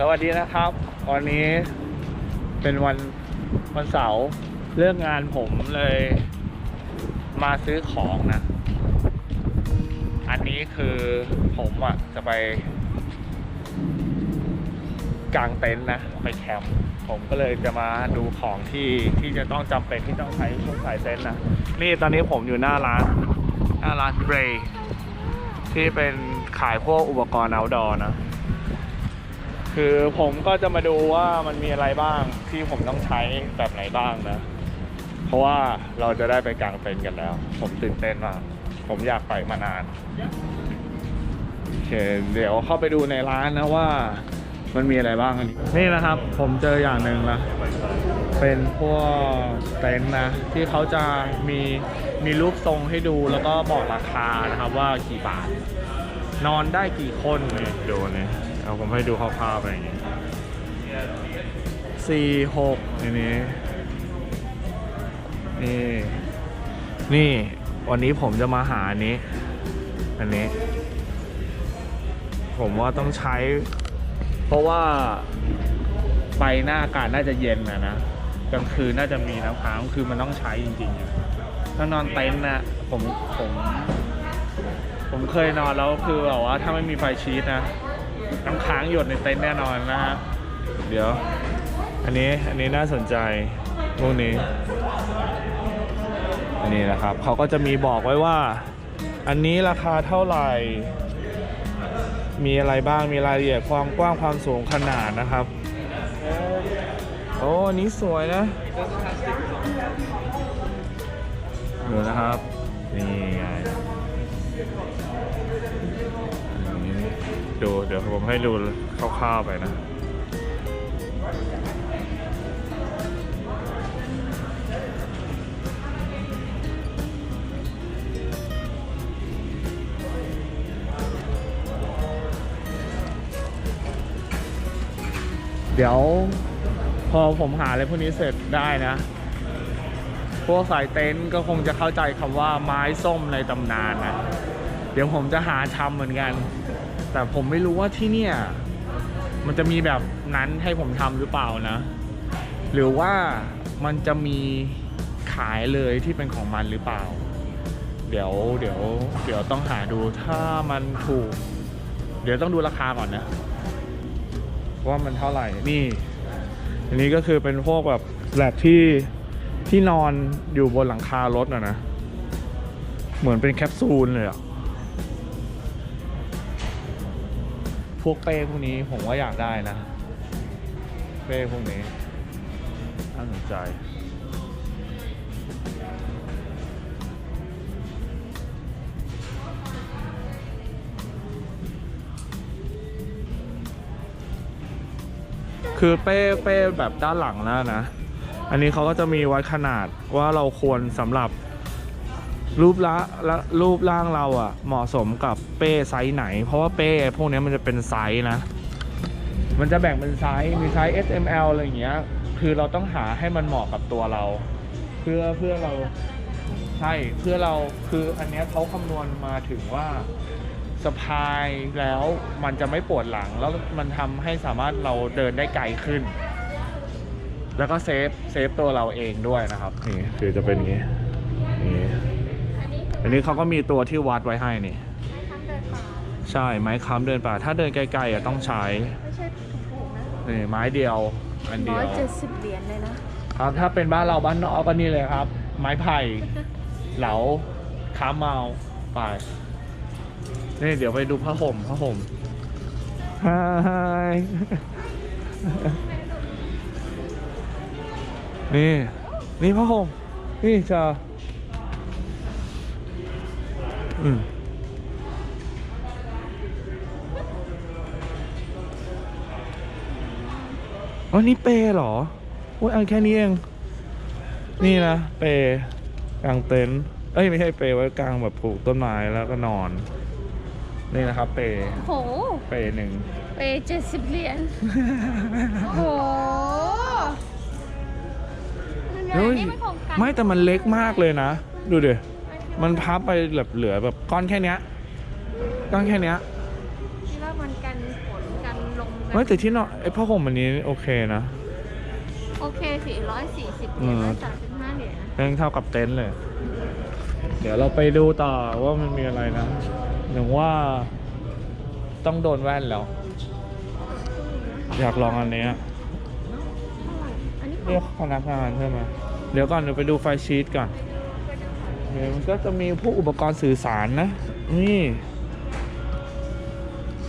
สวัสดีนะครับ วันนี้เป็นวันวันเสาร์เลิกงานผมเลย มาซื้อของนะ อันนี้คือผมอะจะไปกางเต็นท์นะ ไปแคมป์ผมก็เลยจะมาดูของที่ที่จะต้องจำเป็นที่ต้องใช้ช่วงสายเต็นท์นะนี่ตอนนี้ผมอยู่หน้าร้าน หน้าร้านเบรที่เป็นขายพวกอุปกรณ์ outdoor นะ คือผมก็จะมาดูว่ามันมีอะไรบ้างที่ผมต้องใช้แบบไหนบ้างนะ เพราะว่าเราจะได้ไปกางเต็นท์กันแล้ว ผมตื่นเต้นมากผมอยากไปมานานโอเคเดี๋ยวเข้าไปดูในร้านนะว่า มันมีอะไรบ้างนี่นี่นะครับ ผมเจออย่างหนึ่งนะเป็นพวกเต็นท์นะ ที่เขาจะมีมีรูปทรงให้ดูแล้วก็บอกราคานะครับว่ากี่บาท นอนได้กี่คนเนี่ยดูนี่ ผมให้ดูคร่าวๆไปอย่างงี้สี่หกนี่นี่นี่นี่วันนี้ผมจะมาหาอันนี้ อันนี้ ผมว่าต้องใช้ เพราะว่าไปหน้าอากาศน่าจะเย็นนะนะกลางคืนน่าจะมีน้ำค้างคือมันต้องใช้จริงๆถ้านอนเต็นท์นะผมผม ผมเคยนอนแล้วคือแบบว่าถ้าไม่มีไฟชีตนะ น้ำค้างหยดในเต็นท์แน่นอนนะฮะเดี๋ยว อันนี้อันนี้น่าสนใจพวกนี้ อันนี้นะครับเขาก็จะมีบอกไว้ว่า อันนี้ราคาเท่าไหร่ มีอะไรบ้างมีรายละเอียดความกว้างความสูงขนาดนะครับโอ้อันนี้สวยนะดูนะครับนี่ไง ดูเดี๋ยวผมให้ดูคร่าวๆไปนะเดี๋ยวพอผมหาอะไรพวกนี้เสร็จได้นะ พวกสายเต็นท์ก็คงจะเข้าใจคำว่าไม้ส้มในตำนานนะ เดี๋ยวผมจะหาทำเหมือนกัน แต่ผมไม่รู้ว่าที่เนี่ย มันจะมีแบบนั้นให้ผมทำหรือเปล่านะ หรือว่ามันจะมีขายเลยที่เป็นของมันหรือเปล่า เดี๋ยวเดี๋ยวเดี๋ยวต้องหาดูถ้ามันถูก เดี๋ยวต้องดูราคาก่อนนะ ว่ามันเท่าไหร่นี่ อันนี้ก็คือเป็นพวกแบบแหลกที่ที่นอนอยู่บนหลังคารถนะนะ เหมือนเป็นแคปซูลเลยอะ วกเป้พวกนี้ผมว่าอยากได้นะ เป้พวกนี้น่าสนใจคือเป้เป้แบบด้านหลังแล้วนะ อันนี้เขาก็จะมีไว้ขนาดว่าเราควรสำหรับ รูปละละรูปร่างเราอะเหมาะสมกับเป้ไซส์ไหน เพราะว่าเป้พวกนี้มันจะเป็นไซส์นะ มันจะแบ่งเป็นไซส์มีไซส์ S M L อะไรอย่างเงี้ย คือเราต้องหาให้มันเหมาะกับตัวเรา เพื่อเพื่อเราใช่เพื่อเราคืออันเนี้ยเขาคำนวณมาถึงว่าสะพายแล้วมันจะไม่ปวดหลังแล้วมันทำให้สามารถเราเดินได้ไกลขึ้น แล้วก็เซฟเซฟตัวเราเองด้วยนะครับนี่คือจะเป็นอย่างนี้ อันนี้คืออันนี้เขาก็มีตัวที่วัดไว้ให้นี่ทางเดินป่าใช่ไม้ค้ำเดินป่า ถ้าเดินไกลๆอะต้องใช้ไม่ใช่ถูกๆนะนี่ไม้เดียว อันเดีร้ยอวยเจ็ดสิบเหรียญเลยนะ ครับถ้าเป็นบ้านเราบ้านนอกก็นี่เลยครับ ไม้ไผ่ เหลาค้ำเมาไปนี่เดี๋ยวไปดูผ้าห่มผ้าห่มฮายนี่ นี่ผ้าห่มนี่จะ อืมอ๋อนี่เปเหรอโอ้ยอันแค่นี้เอง นี่นะเปกลางเต็นท์เอ้ยไม่ใช่เปไว้กลางแบบปลูกต้นไม้แล้วก็นอน นี่นะครับ เปโหเปหนึ่ง ไปเจ็ดสิบเหรียญ โหเฮ้ย นี่ไม่ของกันไม่แต่มันเล็กมากเลยนะ ดูดิ มันพับไปแบบเหลือแบบก้อนแค่เนี้ยก้อนแค่เนี้ยคิดว่ามันกันฝนกันลมเฮ้ยแต่ที่นอนไอ้ผ้าห่มอันนี้โอเคนะ โอเคสี่ร้อยสี่สิบเหอืรียญมร้อยสามสิบห้าเหรียญนะแม่งเท่ากับเต็นท์เลย เดี๋ยวเราไปดูต่อว่ามันมีอะไรนะหนึ่งว่าต้องโดนแว่นแล้ว อยากลองอันเนี้ยอันนี้เรียกพนักงานใช่ไหมเดี๋ยวก่อนเดี๋ยวไปดูไฟชีตก่อนเดี๋ยว มันก็จะมีพวกอุปกรณ์สื่อสารนะ นี่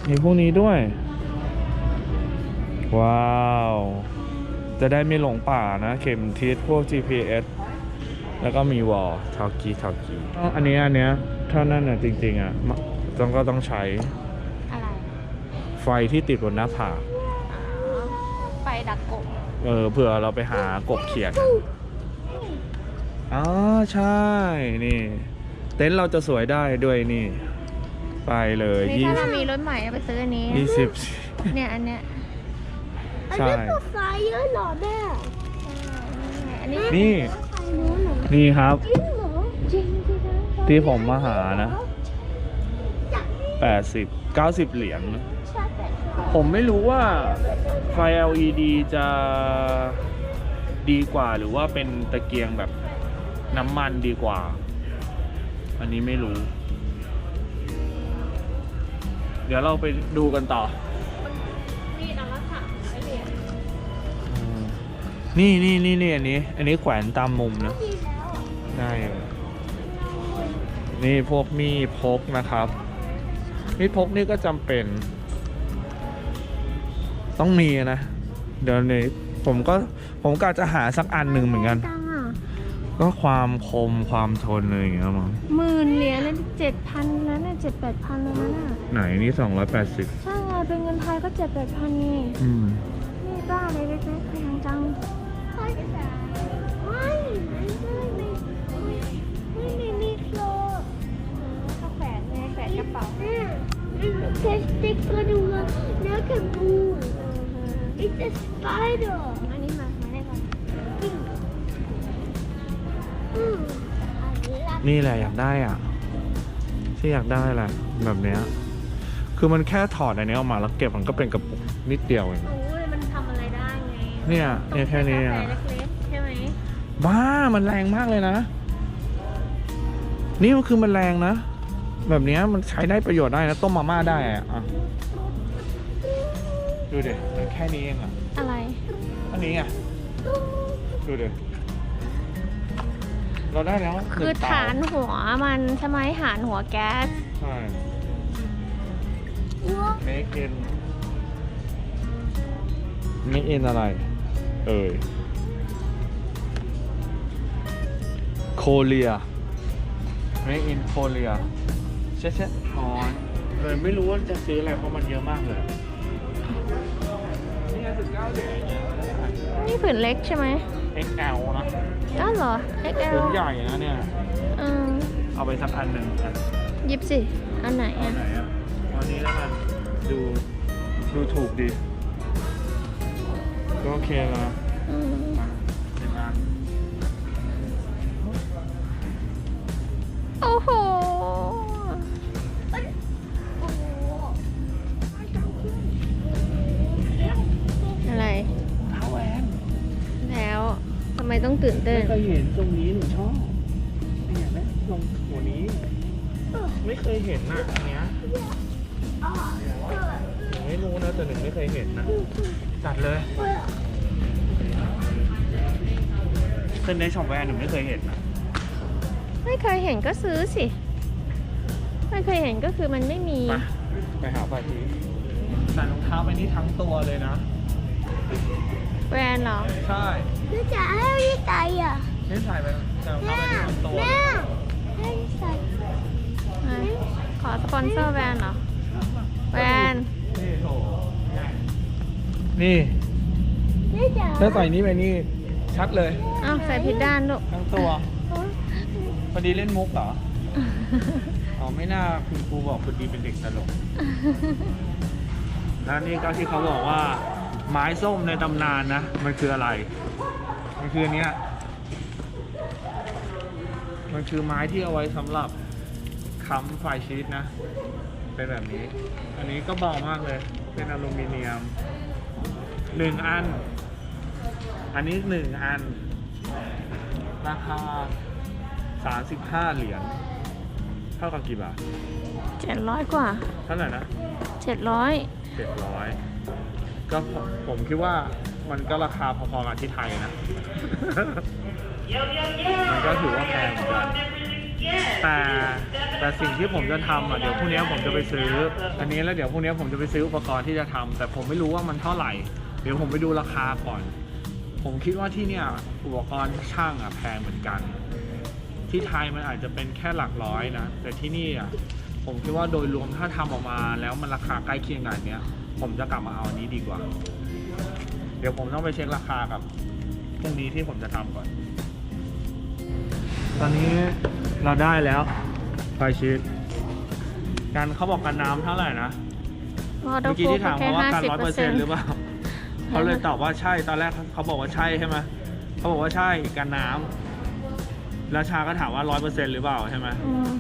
มีพวกนี้ด้วย ว้าว จะได้ไม่หลงป่านะ เข็มทิศพวก GPS แล้วก็มีวอลเทากีเทากีอันนี้อันเนี้ยถ้านั่นน่ะจริง ๆ อะมต้องก็ต้องใช้ อะไร ไฟที่ติดบนหน้าผากอ๋อไฟดักกบ เออเผื่อเราไปหากบเขียด อ๋อใช่นี่ เต็นท์เราจะสวยได้ด้วยนี่ ไปเลยนี่ยี่ถ้าเรามีรถใหม่เอาไปซื้ออันนี้ ยี่สิบ เนี่ยอันเนี้ยใช่ไฟเยอะเหรอแม่อันนี้นี่ไฟนู้นเหรอนี่ครับ จริงเหรอจริงสิคะที่ผมมาหานะ จากนี่80 90 เหรียญชาร์จแบตค่ะผมไม่รู้ว่าไฟ LED จะดีกว่าหรือว่าเป็นตะเกียงแบบ น้ำมันดีกว่า อันนี้ไม่รู้ เดี๋ยวเราไปดูกันต่อ นี่อันละสามร้อยเหรียญนี่นี่นี่นี่อันนี้ อันนี้แขวนตามมุมนะดีแล้วได้เลยนี่พวกมีดพกนะครับ มีดพกนี่ก็จำเป็น ต้องมีนะ เดี๋ยวนี้ผมก็ผมก็จะหาสักอันหนึ่งเหมือนกัน ตังอะ ก็ความคมความทนอะไรอย่างเงี้ยมั้งหมื่นเหรียญนั่นเจ็ดพันแล้วเนี่ยเจ็ดแปดพันแล้วนะน่ะไหนนี่สองร้อยแปดสิบใช่ไงเป็นเงินไทยก็เจ็ดแปดพันนี่อืมนี่บ้าเลยเล็กๆแพงจังไฟจ๋าไม่ไม่ไม่ไม่ไม่ไม่มีโคลถ้าแขวนไงแขวนกระเป๋าแม่แค่สติ๊กเกอร์ดูแล้วแล้วแค่บู It's a spider นนี้ละนี่แหละอยากได้อะที่อยากได้แหละแบบเนี้ยคือมันแค่ถอดอันนี้ออกมาแล้วเก็บมันก็เป็นกระปุกนิดเดียวเองโอ้ยมันทำอะไรได้ไงเนี่ยเนี่ยแค่นี้กาอะแฟเล็กๆใช่ไหมบ้ามันแรงมากเลยนะ นี่มันคือมันแรงนะ แบบเนี้ยมันใช้ได้ประโยชน์ได้นะต้มมาม่าได้อะอะดูเด็มันแค่นี้เองอะอะไร อันนี้อะดูเด็ เราได้แล้วคือหงเตฐานหัวมันใช่ไหมฐานหัวแก๊สใช่ make in make in อะไร เอ่ยโคเรีย make in โคเรียเช็ดเช็ดอ๋อเลยไม่รู้ว่าจะซื้ออะไรเพราะมันเยอะมากเลยนี่สิบเก้าเหรียญนี่ผืนเล็กใช่ไหม XL นะอ้าวเหรอ XL ผืนใหญ่นะเนี่ย อืมเอาไปสักอันหนึ่งอะหยิบสิ อันไหนเอาอะไหนอะวันนี้แล้วกันดูดูถูกดีก็โอเคนะอืมเห็นไหมโอ้โห ไมต้องตื่นเต้น ไม่เคยเห็นตรงนี้หนูชอบเนี่ยไหมลงหัวนี้ ไม่เคยเห็นน่ะอันเนี้ยหนูไม่รู้นะแต่หนึ่งไม่เคยเห็นนะจัดเลยเส้นได้ช่องแวนหนูไม่เคยเห็นนะไม่เคยเห็นก็ซื้อสิ ไม่เคยเห็นก็คือมันไม่มี ไปไปหาไปทีใส่รองเท้าไปนี่ทั้งตัวเลยนะ แบรนด์เหรอ ใช่ แล้วจะให้พี่ใส่อะนี่ใส่ไปใส่รองเท้าแม่ไปนี่ทั้งตัวแม่ให้ใส่อะขอสปอนเซอร์แบรนด์เหรอแบรนด์นี่โถนี่แม่จ๋าถ้าใส่นี้ไปนี่ชัดเลยอ้าวใส่ผิดด้านลูกทั้งตัวพอดีเล่นมุกเหรออ๋อไม่น่าคุณครูบอกคุณดีเป็นเด็กตลกแล้วนี่ก็ที่เขาบอกว่าไม้ส้มในตำนานนะ มันคืออะไร มันคืออนเนี้ยมันคือไม้ที่เอาไว้สำหรับค้ำไฟชีตนะ เป็นแบบนี้ อันนี้ก็เบามากเลย เป็นอลูมิเนียมหนึ่งอัน อันนี้หนึ่งอัน ราคาสามสิบห้าเหรียญ เท่ากับกี่บาทเจ็ดร้อยกว่า เท่าไหร่นะเจ็ดร้อยเจ็ดร้อยก็ผมผมคิดว่า มันก็ราคาพอๆกับที่ไทยนะ มันก็ถือว่าแพงเหมือนกันแต่แต่สิ่งที่ผมจะทำอะเดี๋ยวพรุ่งนี้ผมจะไปซื้อ อันนี้แล้วเดี๋ยวพรุ่งนี้ผมจะไปซื้ออุปกรณ์ที่จะทำแต่ผมไม่รู้ว่ามันเท่าไหร่ เดี๋ยวผมไปดูราคาก่อน ผมคิดว่าที่เนี่ยอุปกรณ์ช่างอะแพงเหมือนกัน ที่ไทยมันอาจจะเป็นแค่หลักร้อยนะ แต่ที่นี่อะผมคิดว่าโดยรวมถ้าทำออกมาแล้วมันราคาใกล้เคียงกันเนี้ยผมจะกลับมาเอาอันนี้ดีกว่า เดี๋ยวผมต้องไปเช็คราคากับพรุ่งนี้ที่ผมจะทำก่อน ตอนนี้เราได้แล้วไฟชีตกันเขาบอกกันน้ำเท่าไหร่นะวอเตอเมื่อกี้ร์ฟูที่ถามแค่เขาว่าห้ากันสิบร้อยเปเปออร์ร์เซ็เซ็นนต์ต์หรือเปล่าเขาเลยตอบว่าใช่ตอนแรกเขาบอกว่าใช่ใช่ไหมเขาบอกว่าใช่กันน้ำแล้วชาก็ถามว่าร้อยเปอร์เซ็นต์หรือเปล่าใช่ไหม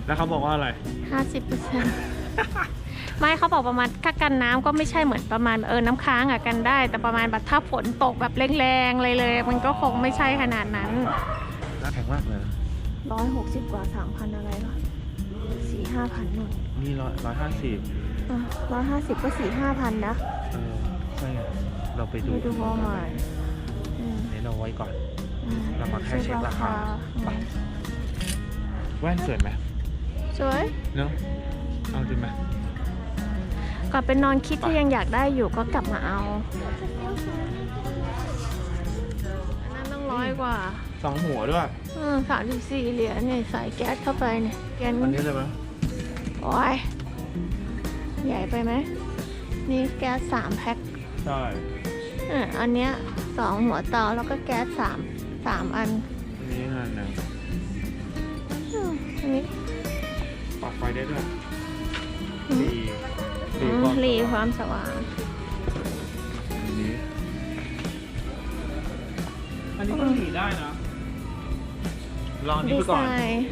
แล้วเขาบอกว่าอะไรห้าสิบเปอร์เซ็นต์ ไม่เขาบอกประมาณถ้ากันน้ำก็ไม่ใช่เหมือนประมาณเออน้ำค้างอะกันได้ แต่ประมาณแบบถ้าฝนตกแบบแรงๆเลยเลย มันก็คงไม่ใช่ขนาดนั้นแข็งมากเลยร้อยหกสิบกว่าสามพันอะไรหรอสี่ห้าพันนู่นนี่ร้อยร้อยห้าสิบร้อยห้าสิบก็สี่ห้าพันนะเออใช่เราไปดูไปดูวอลมาร์ทอืมนี่เราไว้ก่อนอืมเรามาแค่เช็คราคาอืมแว่นสวยไหมสวยเนอะเอาจริงไหม กลับไปนอนคิดที่ยังอยากได้อยู่ก็กลับมาเอาอันนั้นต้องร้อยกว่าสองหัวด้วยสามสิบสี่เหรียญเนี่ยใส่แก๊สเข้าไปเนี่ยแกนอันนี้เลยไหมโอ้ยใหญ่ไปไหมนี่แก๊สสามแพ็คใช่อะอันเนี้ยสองหัวเตาแล้วก็แก๊สสามสามอันอันนี้งานหนึ่งอืมอันนี้ปรับไฟได้ด้วยอื มดีอืมกว่าหลีความสว่าง อันนี้อันนี้ก็หลีได้นะลองอันนี้ดีไปไซก่อน น์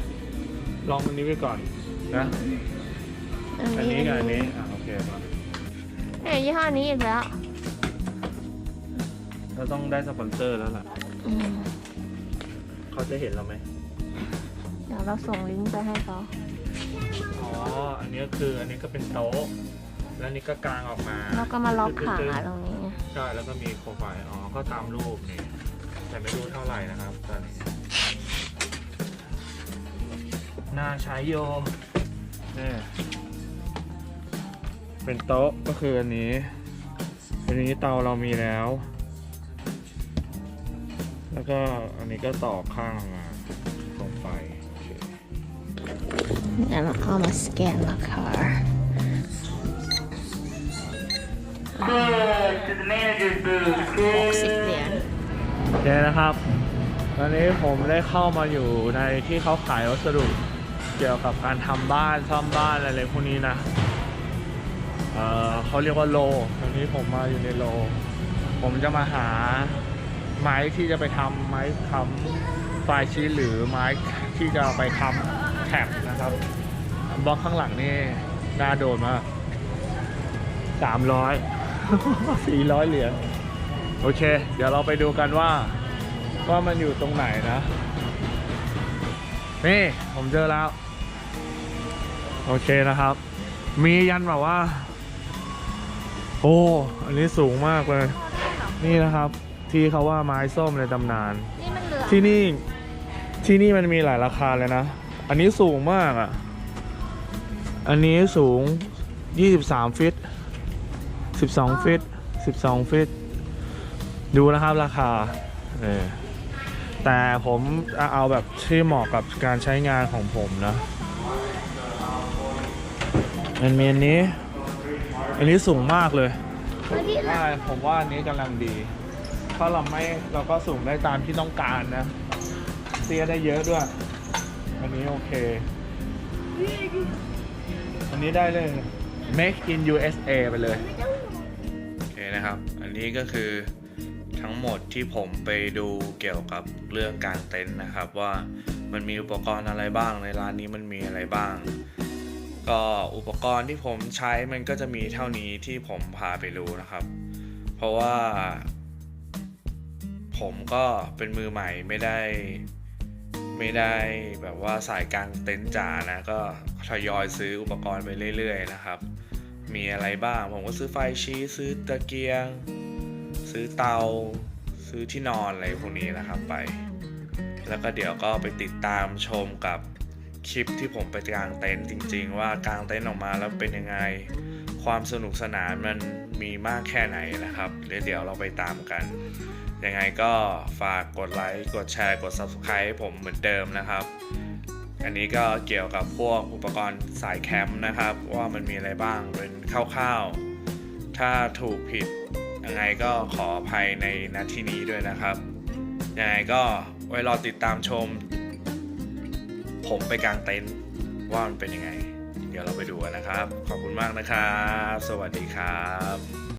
ลองอันนี้ไปก่อนนะ อันอันนี้นี้กับอัอันนนี้นี้อะโอเคมาเนี่ยยี่ห้อนี้อีกแล้วเราต้องได้สปอนเซอร์แล้วล่ะ อืมเขาจะเห็นเราไหมเดี๋ยวเราส่งลิงก์ไปให้เขาอ๋อ อันนี้ก็คืออันนี้ก็เป็นโต๊ะ แล้วอันนี้ก็กางออกมาแล้วก็มาล็อกขาตึ๊ดๆตรงนี้ใช่แล้วก็มีโคมไฟอ๋อก็ตามรูปนี่แต่ไม่รู้เท่าไหร่นะครับตอนนี้น่าใช้โยนี่เป็นโต๊ะก็คืออันนี้ อันนี้เตาเรามีแล้ว แล้วก็อันนี้ก็ต่อข้างมาตรงไปโอเคเดี๋ยวเราเอามาสแกนราคา หกสิบเหรียญโอเคนะครับ ตอนนี้ผมได้เข้ามาอยู่ในที่เขาขายวัสดุเกี่ยวกับการทำบ้านซ่อมบ้านอะไรพวกนี้นะเเขาเรียกว่าโล ตอนนี้ผมมาอยู่ในโล ผมจะมาหาไม้ที่จะไปทำไม้ค้ำไฟชีหรือไม้ที่จะไปค้ำแท็บนะครับบล็อกข้างหลังนี่น่าโดนมากสามร้อย สี่ร้อยเหรียญโอเค เดี๋ยวเราไปดูกันว่า ว่ามันอยู่ตรงไหนนะ นี่ ผมเจอแล้ว โอเคนะครับ มียันแบบว่า โอ้ อันนี้สูงมากเลย นี่นะครับ ที่เขาว่าไม้ส้มในตำนาน นี่มันเหลือที่นี่ ที่นี่มันมีหลายราคาเลยนะ อันนี้สูงมากอะ อันนี้สูง 23 ฟิต 12ฟิต12ฟิตดูนะครับราคาเออแต่ผมเอาแบบที่เหมาะกับการใช้งานของผมนะมันมีอันนี้ อันนี้สูงมากเลยใช่ผมว่าอันนี้กำลังดี เพราะเราไม่เราก็สูงได้ตามที่ต้องการนะเตี้ยได้เยอะด้วย อันนี้โอเค อันนี้ได้เลย make in USA ไปเลยโอเค นะครับ อันนี้ก็คือทั้งหมดที่ผมไปดูเกี่ยวกับเรื่องการเต็นท์นะครับ ว่ามันมีอุปกรณ์อะไรบ้างในร้านนี้มันมีอะไรบ้าง ก็อุปกรณ์ที่ผมใช้มันก็จะมีเท่านี้ที่ผมพาไปรู้นะครับ เพราะว่า ผมก็เป็นมือใหม่ไม่ได้ไม่ได้แบบว่าสายกลางเต็นท์จ๋านะ ก็ทยอยซื้ออุปกรณ์ไปเรื่อยๆนะครับ มีอะไรบ้าง ผมก็ซื้อไฟชี้ซื้อตะเกียง ซื้อเตา ซื้อที่นอนอะไรพวกนี้นะครับไป แล้วก็เดี๋ยวก็ไปติดตามชมกับคลิปที่ผมไปกางเต็นท์จริง ๆ ว่ากางเต็นท์ออกมาแล้วเป็นยังไง ความสนุกสนานมันมีมากแค่ไหนนะครับเดี๋ยวเราไปตามกัน ยังไงก็ฝากกดไลค์ กดแชร์ กด Subscribe ให้ผมเหมือนเดิมนะครับ อันนี้ก็เกี่ยวกับพวกอุปกรณ์สายแคมป์นะครับ ว่ามันมีอะไรบ้างเป็นคร่าวๆ ถ้าถูกผิดยังไงก็ขออภัยในนาทีนี้ด้วยนะครับยังไงก็ไว้รอติดตามชม ผมไปกลางเต็นท์ว่ามันเป็นยังไง เดี๋ยวเราไปดูกันนะครับ ขอบคุณมากนะครับ สวัสดีครับ